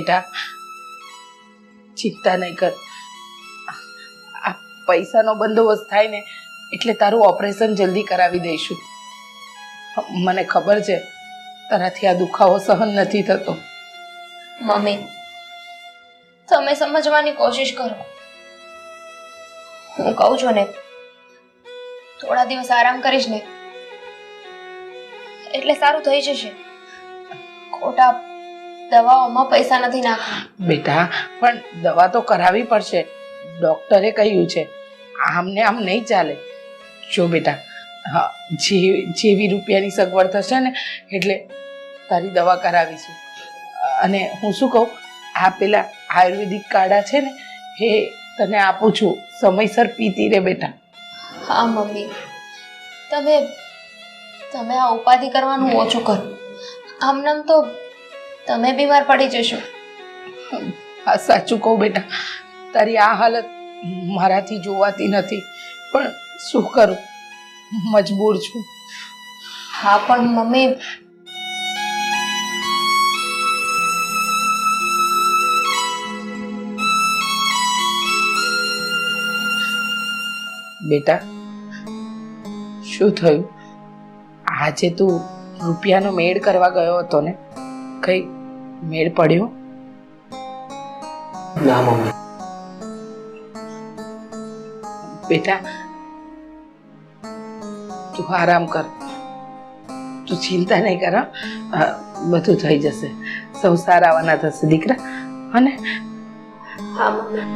બેટા. ચિંતા નહીં કર. આ પૈસાનો બંદોબસ્ત થાય ને એટલે તારું ઓપરેશન જલ્દી કરાવી દઈશું. મને ખબર છે, તારાથી આ દુખાવો સહન નથી થતો. મમ્મી, તમે સમજવાની કોશિશ કરો. હું કહું છું ને, થોડા દિવસ આરામ કરીશ ને, એટલે સારું થઈ જશે. ખોટા દવાઓમાં પૈસા નથી નાખવા બેટા પણ દવા તો કરાવવી પડશે. ડૉક્ટરે કહ્યું છે આમને આમ નહીં ચાલે. જો બેટા હા જે જેવી રૂપિયાની સગવડ થશે ને એટલે તારી દવા કરાવીશું. અને હું શું કહું આ પેલા આયુર્વેદિક કાઢા છે ને એ તને આપું છું. સમયસર પીતી રે બેટા. હા મમ્મી. તમે તમે આ ઉપાધિ કરવાનું ઓછું કરો. આમનામ તો તમે બીમાર પડી જશો. હા સાચું કહું બેટા તારી આ હાલત મારાથી જોવાતી નથી પણ શું કરું? મજબૂર છું. હા પણ મમ્મી બેટા શું થયું? આજે તું રૂપિયાનો મેળ કરવા ગયો હતો ને? કઈ મેળ પડ્યો? ના મમ્મી. બેટા તું આરામ કર. તું ચિંતા નહીં કર હં? બધું થઈ જશે. સૌ સારા આવવાના થશે દીકરા. અને? હા મમ્મી.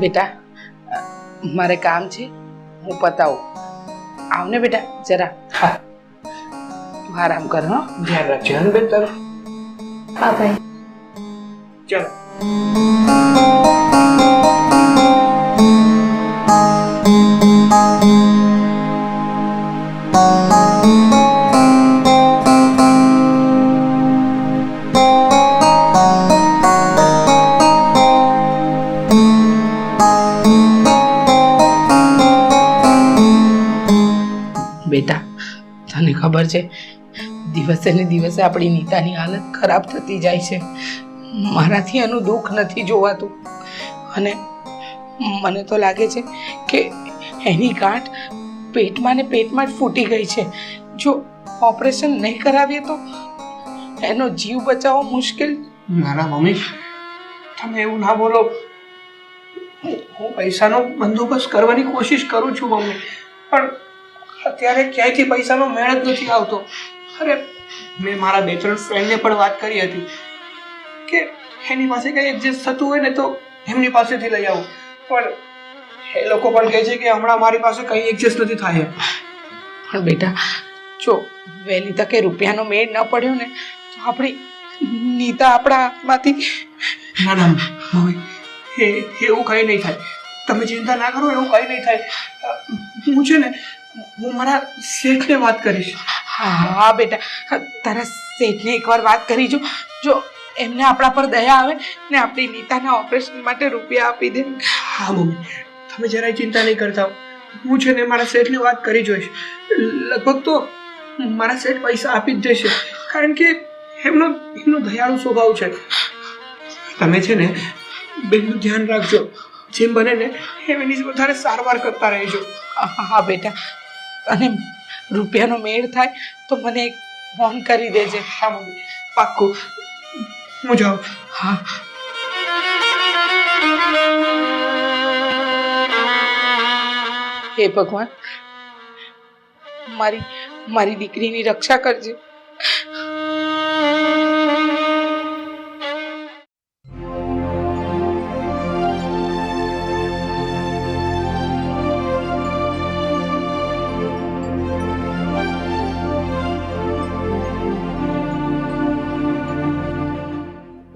બેટા મારે કામ છે હું પતાવું. આવને બેટા જરા હા તું આરામ કર હો. ધ્યાન રાખજે હન બેન તારું. હા ભાઈ. ચાલ. ખબર છે? દિવસે ને દિવસે આપણી નીતાની હાલત ખરાબ થતી જાય છે. મારાથી એનું દુઃખ નથી જોવાતું. અને મને તો લાગે છે કે એની ગાંઠ પેટમાં ને પેટમાં જ ફૂટી ગઈ છે. જો ઓપરેશન નહીં કરાવીએ તો એનો જીવ બચાવવો મુશ્કેલ. ના ના મમ્મી, તમે એવું ના બોલો. હું પૈસાનો બંદોબસ્ત કરવાની કોશિશ કરું છું મમ્મી. પણ અત્યારે ક્યાંયથી પૈસાનો મેળ જ નથી આવતો. અરે મેં મારા બે ત્રણ ફ્રેન્ડને પણ વાત કરી હતી કે એની પાસે કંઈ એડજસ્ટ થતું હોય ને તો એમની પાસેથી લઈ આવું. પણ એ લોકો પણ કહે છે કે હમણાં મારી પાસે કંઈ એડજસ્ટ નથી થાય. પણ બેટા. જો વહેલી તકે રૂપિયાનો મેળ ન પડ્યો ને તો આપણી નીતા આપણા હાથમાંથી ના ના હવે એવું કંઈ નહીં થાય. તમે ચિંતા ના કરો એવું કંઈ નહીં થાય. હું છે ને હું મારા શેઠને વાત કરીશ. હા બેટા. તારા શેઠને એકવાર વાત કરી જો જો એમને આપણા પર દયા આવે ને આપણી નીતાના ઓપરેશન માટે રૂપિયા આપી દે. હા મમ્મી. તમે જરાય ચિંતા નહીં કરતા. હું છે ને મારા શેઠને વાત કરી જોઈશ. લગભગ તો મારા શેઠ પૈસા આપી જ જશે કારણ કે એમનો એમનો દયાળુ સ્વભાવ છે. તમે છે ને બેનનું ધ્યાન રાખજો. જેમ બને ને એમ એની વધારે સારવાર કરતા રહેજો. હા બેટા. અને રૂપિયાનો મેળ થાય તો મને ફોન કરી દેજે. હા, મમ્મી. પાક્કું. હું જાઉં. હા. હે ભગવાન, મારી મારી દીકરીની રક્ષા કરજે.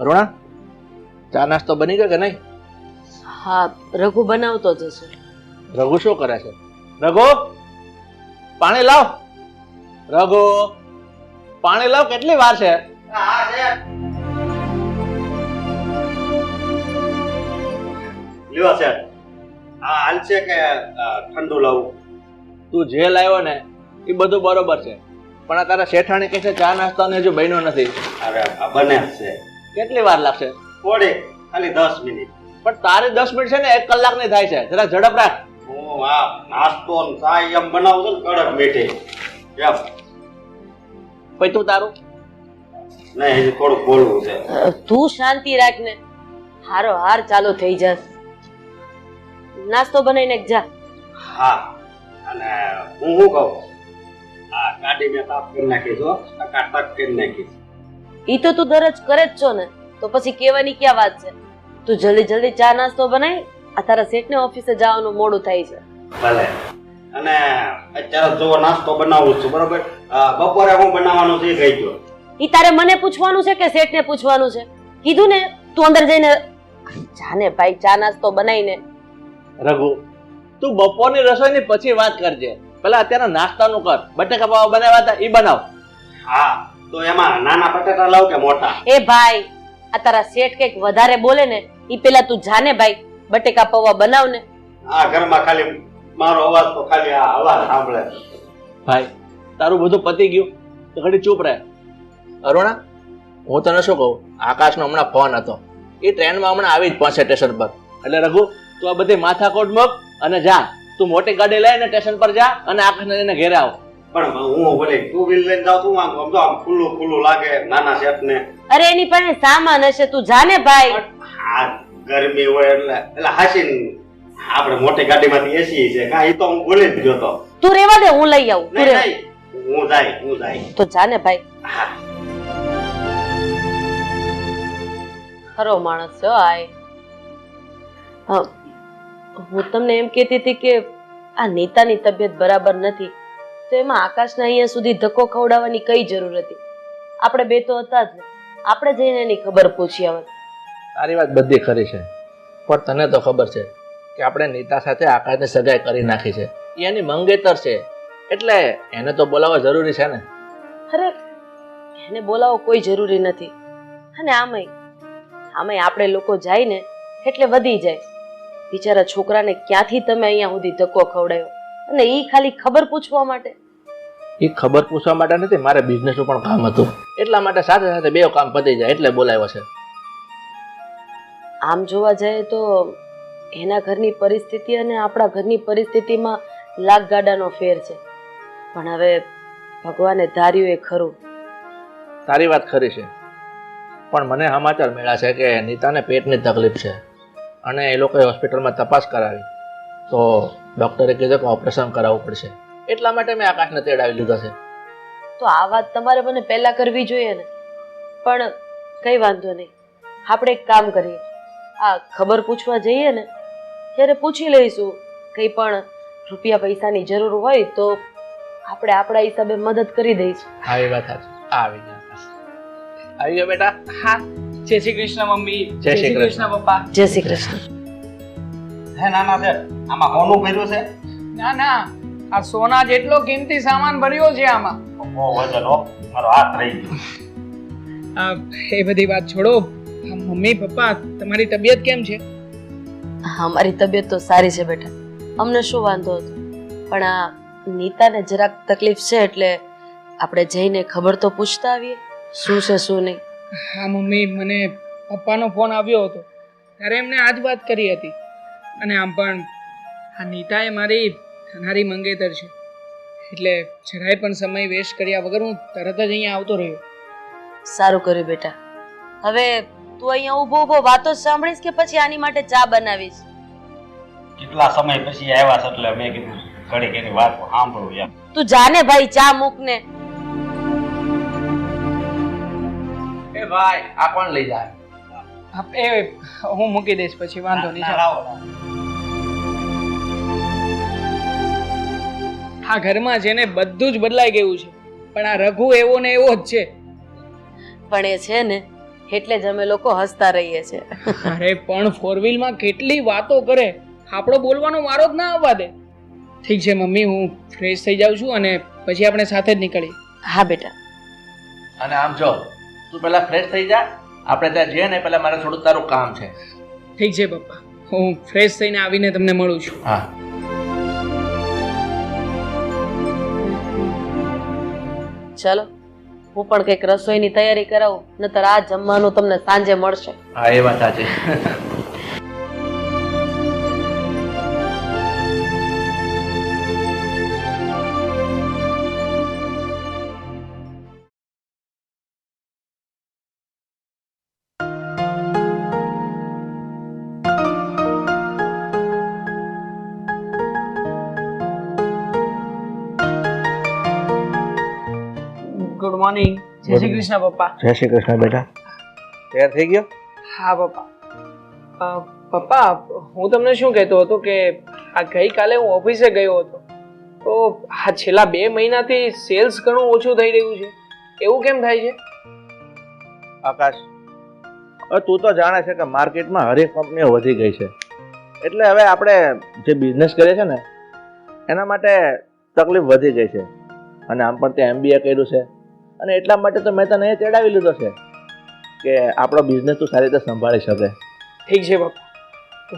અરુણા ચા નાસ્તો બની ગયો કે નહીં? હા રઘુ બનાવતો જ હશે. રઘુ શું કરે છે? રઘુ પાણી લાવ. રઘુ પાણી લાવ કેટલી વાર છે? લ્યો આ હાલ છે કે ઠંડુ લાવું? તું જે લાવ્યો ને એ બધું બરોબર છે. પણ આ તારા શેઠાણી કહે છે ચા નાસ્તાને હજુ બન્યો નથી. અરે બને છે. કેટલી વાર લાગશે? થોડી ખાલી દસ મિનિટ. પણ તારે દસ મિનિટ છે ને એક કલાકની થાય છે. જરા ઝડપ રાખ. હું આ નાસ્તો ને ચાય એમ બનાવજો ને કડક મીઠી. એમ. પછી તું તારું? ને એ થોડું બોલવું છે. તું શાંતિ રાખ ને. હારો હાર ચાલુ થઈ જાસ નાસ્તો બનાવીને જા હા અને હું શું કહું? આ ગાડી મેં સાફ કરી નાખી છો ટકાટક કરી નાખી ઈ તો તું દરજ કરે જ છો ને તો પછી કહેવાની ક્યાં વાત છે? તું જલ્દી જલ્દી ચા નાસ્તો બનાવી આ તારા શેઠને ઓફિસે જવાનું મોડું થાય છે. ભલે. અને અત્યારે જો નાસ્તો બનાવું છું બરોબર? બપોરે હું બનાવવાનું છે કહી દો ઈ તારે મને પૂછવાનું છે કે શેઠને પૂછવાનું છે? કીધું ને તું અંદર જઈને જાને ભાઈ ચા નાસ્તો બનાવીને રઘુ તું બપોરની રસોઈની પછી વાત કરજે. પેલા અત્યારે નાસ્તાનું કર. બટેકા પાવા બનાવ્યા હતા એ બનાવ. હા. તો એમાં નાના બટાટા લાવ કે મોટા? એ ભાઈ આ તારા શેઠ કંઈક વધારે બોલે ને ઈ પેલા તું જાને ભાઈ બટેકા પૌવા બનાવ ને. આ ઘરમાં ખાલી મારો અવાજ તો ખાલી આ અવાજ સાંભળે ભાઈ તારું બધું પતી ગયું તો ઘડી ચૂપ રહે. અરુણા હું તને શું કહું? આકાશનો હમણાં ફોન હતો. એ ટ્રેનમાં હમણાં આવી જ પહોંચે સ્ટેશન પર. એટલે રઘુ તું આ બધી માથાકોટ મૂક અને જા. તું મોટી ગાડી લઈને સ્ટેશન પર જા અને આકાશને લઈને ઘેરે આવ. પણ હું ભલે ટુ વ્હીલ લઈને જાઉં છું આમ તો આમ ખુલ્લું ખુલ્લું લાગે નાના શેઠ ને અરે એની પાસે સામાન હશે તું જાને ભાઈ. આ ગરમી હોય એટલે એટલે હાસીને આપણે મોટી ગાડીમાંથી એસી છે કા એ તો હું ભૂલી જ ગયો તો. તું રેવા દે હું લઈ આવું તું રેવા હું જાય હું જાય. તો જાને ભાઈ. હા. ખરો માણસ છો હો આ એ. હા, હું તમને એમ કહેતી હતી કે આ નીતાની તબિયત બરાબર નથી. તો એમાં આકાશને અહીંયા સુધી ધક્કો ખવડાવવાની કઈ જરૂર હતી? આપણે બે તો હતા જ ને. આપણે જઈને એની ખબર પૂછી આવે. તારી વાત બધી ખરી છે. પણ તને તો ખબર છે કે આપણે નીતા સાથે આકાશની સગાઈ કરી નાખી છે. એ એની મંગેતર છે. એટલે એને તો બોલાવવા જરૂરી છે ને. અરે એને બોલાવો કોઈ જરૂરી નથી. અને આમાંય આમાંય આપણે લોકો જાય ને એટલે વધી જાય. બિચારા છોકરાને ક્યાંથી તમે અહીંયા સુધી ધક્કો ખવડાયો? અને એ ખાલી ખબર પૂછવા માટે. એ ખબર પૂછવા માટે નથી મારે બિઝનેસનું પણ કામ હતું. એટલા માટે સાથે સાથે બે કામ પતી જાય એટલે બોલાવ્યો છે. આમ જોવા જઈએ તો એના ઘરની પરિસ્થિતિ અને આપણા ઘરની પરિસ્થિતિમાં લાખ ગાડાનો ફેર છે. પણ હવે ભગવાને ધાર્યું એ ખરું. તારી વાત ખરી છે. પણ મને સમાચાર મળ્યા છે કે નીતાને પેટની તકલીફ છે. અને એ લોકોએ હોસ્પિટલમાં તપાસ કરાવી. તો ડૉક્ટરે કીધું કે ઓપરેશન કરાવવું પડશે. એટલા માટે મેં આકાશને તેડાવી લીધો છે. તો આ વાત તમારે મને પહેલા કરવી જોઈએ ને? પણ કઈ વાંધો નહીં. આપણે એક કામ કરીએ. આ ખબર પૂછવા જઈએ ને ત્યારે પૂછી લઈશું. કંઈ પણ રૂપિયા પૈસાની જરૂર હોય તો આપણે આપણા હિસાબે મદદ કરી દઈશું. હા એ વાત સાચી. આવી ગયો આવી ગયો બેટા. હા. જય શ્રી કૃષ્ણ મમ્મી. જય શ્રી કૃષ્ણ. પપ્પા. જય શ્રી કૃષ્ણ. હે નાના શેઠ આમાં કોનું ભર્યું છે? ના ના. આ સોના જેટલો કિંમતી સામાન ભર્યો છે આમાં. બહુ વજન હો. મારો હાથ રહી ગયો. આ એ બધી વાત છોડો. મમ્મી પપ્પા તમારી તબિયત કેમ છે? અમારી તબિયત તો સારી છે બેટા. અમને શું વાંધો હતો? પણ આ નીતાને જરાક તકલીફ છે એટલે આપણે જઈને ખબર તો પૂછતા આવીએ શું છે શું નહીં. હા મમ્મી મને પપ્પાનો ફોન આવ્યો હતો. ત્યારે એમણે આ જ વાત કરી હતી. અને આમ પણ. આ નીતા એ મારી થનારી મંગેતર છે. એટલે જરાય પણ સમય વેસ્ટ કર્યા વગર હું તરત જ અહીંયા આવતો રહ્યો. સારું કર્યું બેટા. હવે તું અહીંયા ઊભો ઊભો વાતો સાંભળીશ કે પછી આની માટે ચા બનાવીશ? કેટલા સમય પછી આવ્યા છે એટલે મેં કીધું ઘડીક એની વાત સાંભળું એમ તું જાને ભાઈ ચા મૂક ને એ ભાઈ આ કોણ લઈ જાય? એ હું મૂકી દઈશ પછી વાંધો નહીં ચાલો. આ ઘરમાં જેને બધું જ બદલાઈ ગયું છે પણ આ રઘુ એવો ને એવો જ છે. પણ એ છે ને એટલે જ અમે લોકો હસતા રહીએ છીએ અરે પણ ફોર વ્હીલમાં કેટલી વાતો કરે. આપણો બોલવાનો વારો જ ના આવવા દે. ઠીક છે મમ્મી હું ફ્રેશ થઈ જાઉં છું અને પછી આપણે સાથે જ નીકળીએ. હા બેટા. અને આમ જો તું પહેલા ફ્રેશ થઈ જા આપણે ત્યાં જઈએ ને પહેલા મારે થોડું તારું કામ છે. ઠીક છે પપ્પા. હું ફ્રેશ થઈને આવીને તમને મળું છું. હા. ચાલો, હું પણ કંઈક રસોઈની તૈયારી કરાવું નતર આ જમવાનું તમને સાંજે મળશે. હા, એ વાત સાચી. શ્રી કૃષ્ણ પપ્પા. જય શ્રી કૃષ્ણ બેટા. તૈયાર થઈ ગયો? હા પપ્પા. પપ્પા હું તમને શું કહેતો હતો કે આ ગઈકાલે હું ઓફિસે ગયો હતો. તો આ છેલ્લા બે મહિનાથી સેલ્સ ઘણું ઓછું થઈ રહ્યું છે. એવું કેમ થાય છે? આકાશ તું તો જાણે છે કે માર્કેટમાં હરેક કંપનીઓ વધી ગઈ છે. એટલે હવે આપણે જે બિઝનેસ કરીએ છે ને એના માટે તકલીફ વધી ગઈ છે. અને આમ પણ તે એમબીએ કર્યું છે. અને એટલા માટે તો મેં તને એ ચડાવી લીધો છે કે આપણો બિઝનેસ તું સારી રીતે સંભાળી શકે. ઠીક છે બાપા.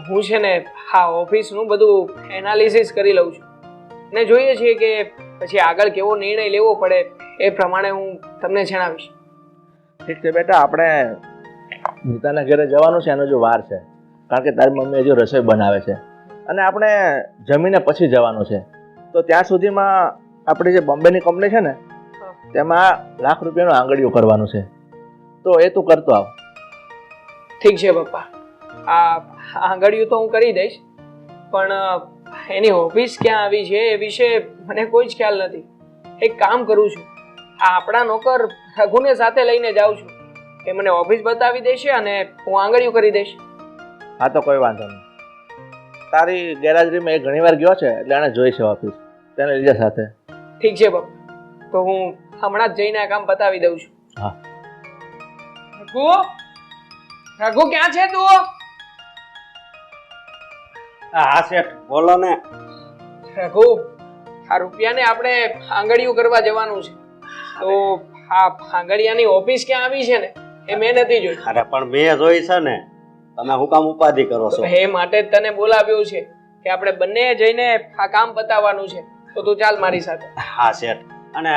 હું છે ને હા ઓફિસનું બધું એનાલિસિસ કરી લઉં છું. ને જોઈએ છીએ કે પછી આગળ કેવો નિર્ણય લેવો પડે એ પ્રમાણે હું તમને જણાવીશ. ઠીક છે બેટા આપણે નીતાના ઘરે જવાનું છે એનો જો વાર છે. કારણ કે તારી મમ્મી હજુ રસોઈ બનાવે છે. અને આપણે જમીને પછી જવાનું છે. તો ત્યાં સુધીમાં આપણી જે બોમ્બેની કંપની છે ને તેમાં લાખ રૂપિયાનું આંગળીઓ કરવાનું છે. તો એ તું કરતો આવ. ઠીક છે પપ્પા. આ આંગળીઓ તો હું કરી દઈશ. પણ એની ઓફિસ ક્યાં આવી છે એ વિશે મને કોઈ જ ખ્યાલ નથી. એક કામ કરું છું. આ આપણા નોકર રઘુને સાથે લઈને જાઉં છું. એ મને ઓફિસ બતાવી દેશે અને હું આંગળીઓ કરી દઈશ. હા તો કોઈ વાંધો નહીં. તારી ગેરહાજરીમાં એ ઘણી વાર ગયો છે એટલે એણે જોઈ છે ઓફિસ. તેને લીધે સાથે. ઠીક છે બાપ તો હું હમણાં જ જઈને આ કામ બતાવી દઉં છું. હા. રઘુ? રઘુ ક્યાં છે તું? હા શેઠ બોલો ને. રઘુ આ રૂપિયાને આપણે આંગળીયું કરવા જવાનું છે. તો આ આંગળીયાની ઓફિસ ક્યાં આવી છે ને? એ મેં નથી જોઈ. અરે પણ મેં જોઈ છે ને. તમે હું કામ ઉપાધિ કરો છો? એ માટે જ તને બોલાવ્યું છે કે આપણે બંને જઈને આ કામ બતાવવાનું છે. તો તું ચાલ મારી સાથે. હા શેઠ. અને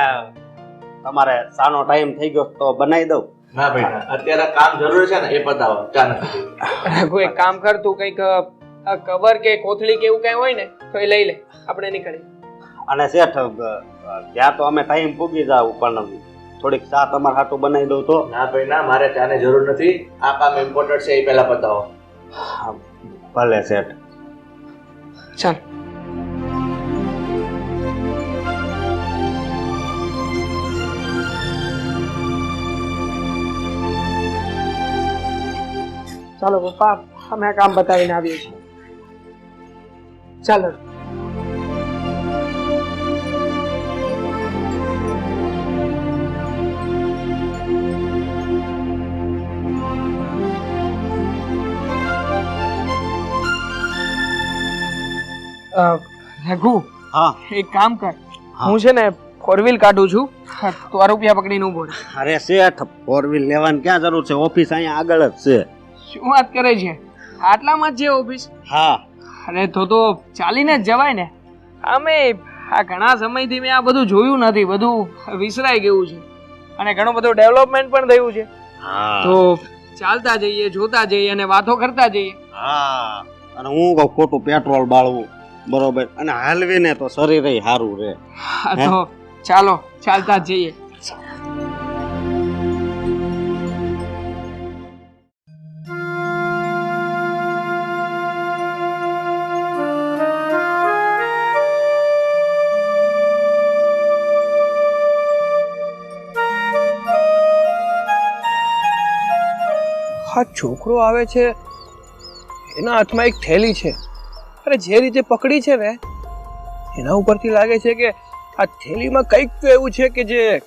તમારે સાનો ટાઈમ થઈ ગયો તો બનાવી દઉં. ના ભાઈ અત્યારે કામ જરૂર છે ને એ બતાવો ચાલો કોઈ એક કામ કર તું કંઈક કવર કે કોથળી કે એવું કઈ હોય ને તો એ લઈ લે. આપણે નીકળી અને શેઠ ત્યાં તો અમે ટાઈમ પૂગી જાવ પણ થોડીક ચા તમારે હાટું બનાવી દઉં તો. ના ભાઈ ના મારે ચાને જરૂર નથી. આ કામ ઇમ્પોર્ટન્ટ છે એ પહેલા બતાવો હા, ભલે શેઠ. ચાલ. ચાલો પપ્પા અમે આ કામ બતાવીને આવીએ છીએ. ચાલો. રઘુ હા. એક કામ કર. હું. છે ને ફોર વ્હીલ કાઢું છું. તો તું આ રૂપિયા પકડીને ઊભો અરે શેઠ ફોર વ્હીલ લેવાની ક્યાં જરૂર છે? ઓફિસ અહીંયા આગળ જ છે. શું વાત કરે છે? આટલામાં જ છે ઓફિસ? હા. અરે તો તો ચાલીને જ જવાય ને. અમે આ ઘણા સમયથી મેં આ બધું જોયું નથી બધું વિસરાઈ ગયું છે. અને ઘણું બધું ડેવલપમેન્ટ પણ થયું છે. હા. તો ચાલતા જઈએ જોતા જઈએ અને વાતો કરતા જઈએ. હા. અને હું કહું ખોટું પેટ્રોલ બાળવું. બરોબર. અને હાલવીને તો શરીર સારું રહે. તો ચાલો ચાલતા જઈએ. આ છોકરો આવે છે, એના હાથમાં એક થેલી છે. અરે, જે રીતે પકડી છે ને, એના ઉપરથી લાગે છે કે આ થેલીમાં કંઈક તો એવું છે કે જે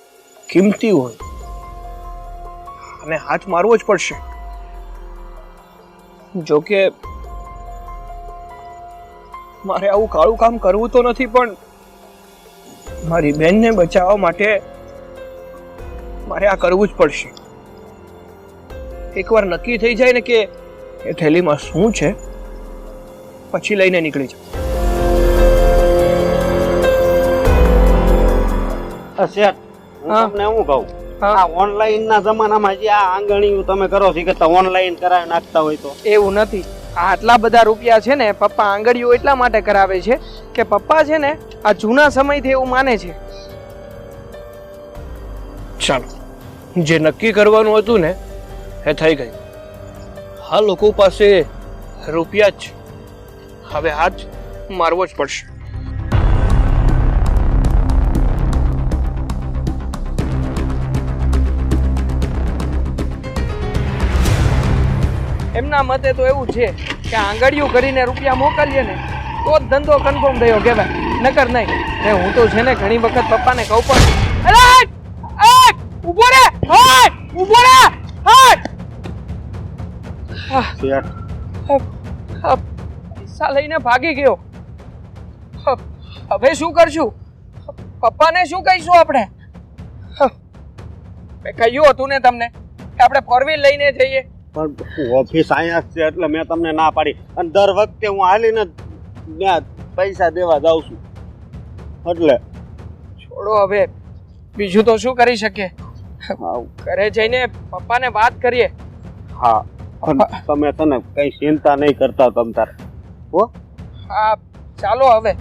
કિંમતી હોય. અને હાથ મારવો જ પડશે. જો કે, મારે આવું કાળું કામ કરવું તો નથી, પણ મારી બેનને બચાવવા માટે મારે આ કરવું જ પડશે. એકવાર નક્કી થઈ જાય ને કે એ થેલીમાં શું છે પછી લઈને નીકળી જાવ અ, શેઠ હું હા. તમને શું કહું? હા. આ ઓનલાઈન ના જમાનામાં જે આ આંગણીયું તમે કરો છો કે ઓનલાઈન કરાવી નાખતા હોય તો. એવું નથી. આ આટલા બધા રૂપિયા છે ને પપ્પા આંગળીઓ એટલા માટે કરાવે છે કે પપ્પા છે ને આ જૂના સમયથી એવું માને છે. ચાલો જે નક્કી કરવાનું હતું ને એ થઈ ગયું હા, લોકો પાસે રૂપિયા જ. હવે હાથ મારવો જ પડશે એમના મતે તો એવું છે કે આંગળીઓ કરીને રૂપિયા મોકલીએ ને, તો જ ધંધો કન્ફર્મ થયો કહેવાય નકર નહીં એ હું તો છે ને ઘણી વખત પપ્પાને કહું પણ હટ! રે ઊભો રે પૈસા લઈને ભાગી ગયો. હ, હવે શું કરશું? પપ્પાને શું કહીશું આપણે? મેં કહ્યું હતું ને તમને કે આપણે ફોર વ્હીલ લઈને જઈએ. પણ ઓફિસ અહીંયા છે એટલે મેં તમને ના પાડી. અને દર વખતે હું હાલીને ત્યાં પૈસા દેવા જાઉં છું. એટલે. છોડો હવે. બીજું તો શું કરી શકીએ. ઘરે જઈને પપ્પાને વાત કરીએ. હા. તમે તને કઈ ચિંતા નહીં કરતા તમ તારે. હો? હા ચાલો હવે.